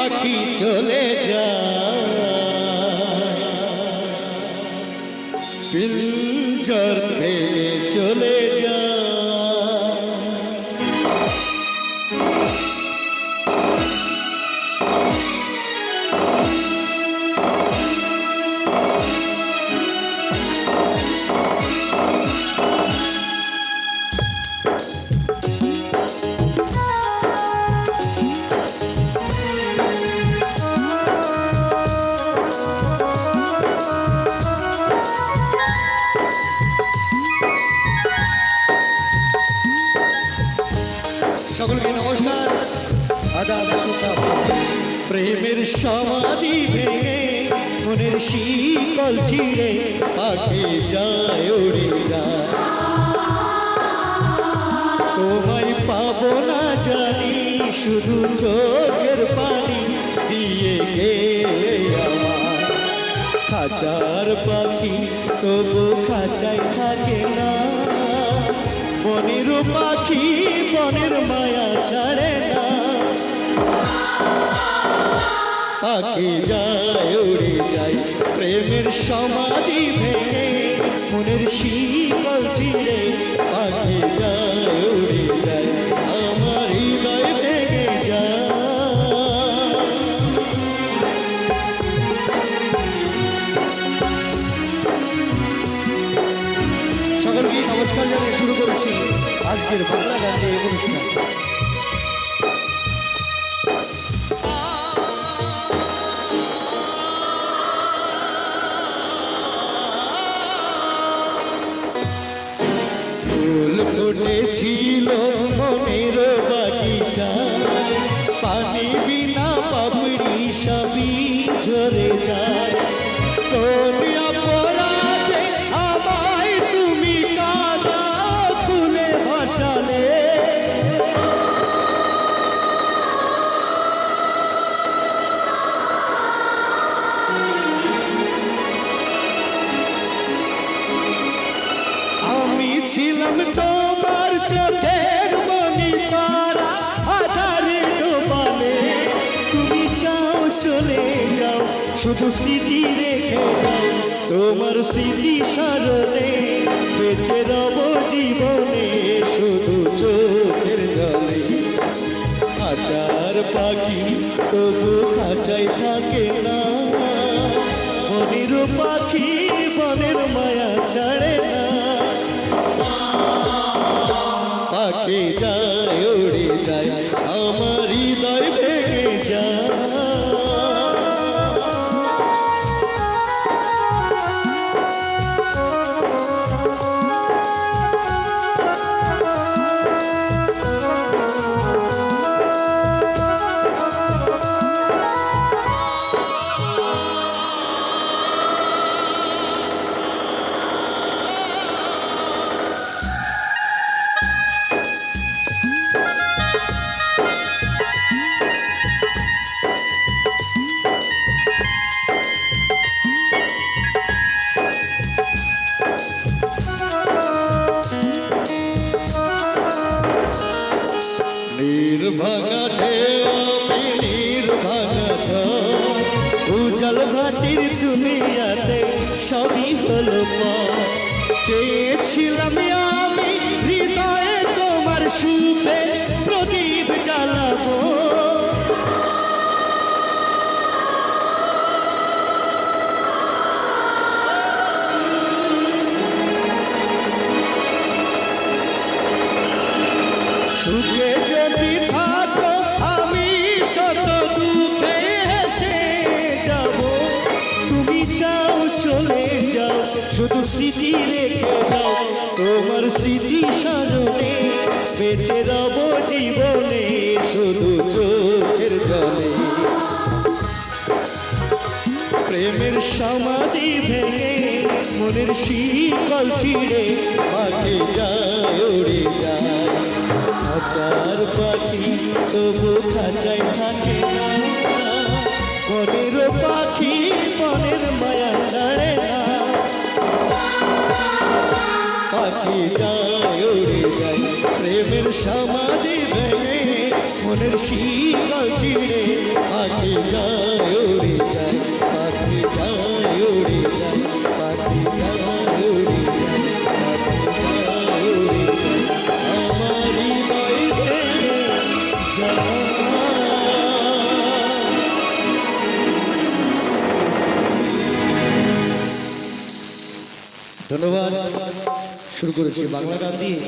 পাখি চলে যায়। পিঞ্জর ভেঙে চলে আদাব সুসাব প্রেমের সমাধি ভেঙে মনের শীতল ছিঁড়ে পাখি যায় উড়ে যায় তোমায় পাবো না জানি, শুধু চোখের পানি দিয়ে গে খাঁচার পাখি তবু খাঁচায় থাকে না। বনের পাখি, বনের মায়া ছাড়ে পাখি যায় উড়ে যায়, প্রেমের সমাধি ভেঙে, মনের শিকল ছিঁড়ে পাখি যায় উড়ে সকলকে নমস্কার জানিয়ে শুরু করেছি আজকের বাংলা গানের অনুষ্ঠান। ফুল ফুটেছিল মনের বাগিচা। পানি বিনা পাপড়ি সবই ঝরে যায়। কোন অপরাধে তোমার চোখের তুমি চাও চলে যাও, শুধু স্মৃতি রেখে তোমার স্মৃতি স্মরণে বেঁচে রব জীবনে, শুধু চোখের জলে। খাঁচার পাখি তবু খাঁচাই থাকে না। বনের পাখি নির্ভাঙা ঢেউ ঝড় উজাল ঘাটির দুনিয়াতে সবই হলো চেয়েছিলাম আমি হৃদয়ে তোমার সুখে প্রদীপ জ্বালাবো। সুখে তোমার স্মৃতি স্মরণে বেঁচে রব জীবনে শুধু চোখের জলে। প্রেমের সমাধি ভেঙে মনের শীতল ছিঁড়ে পাখি যায়, উড়ে যায়। হাজার পাখি তবু খাঁচায় থাকে না। মনের পাখি মনের মায়া ছাড়ে না। পাখি যায় যায়। প্রেমের সমাধি ভেঙে মনের শীতল চিড়ে পাখি যায় উড়ে যায়, পাখি যায় উড়ে যায়, পাখি যায় উড়ে ধন্যবাদ। শুরু করেছি বাংলা। গান দিয়ে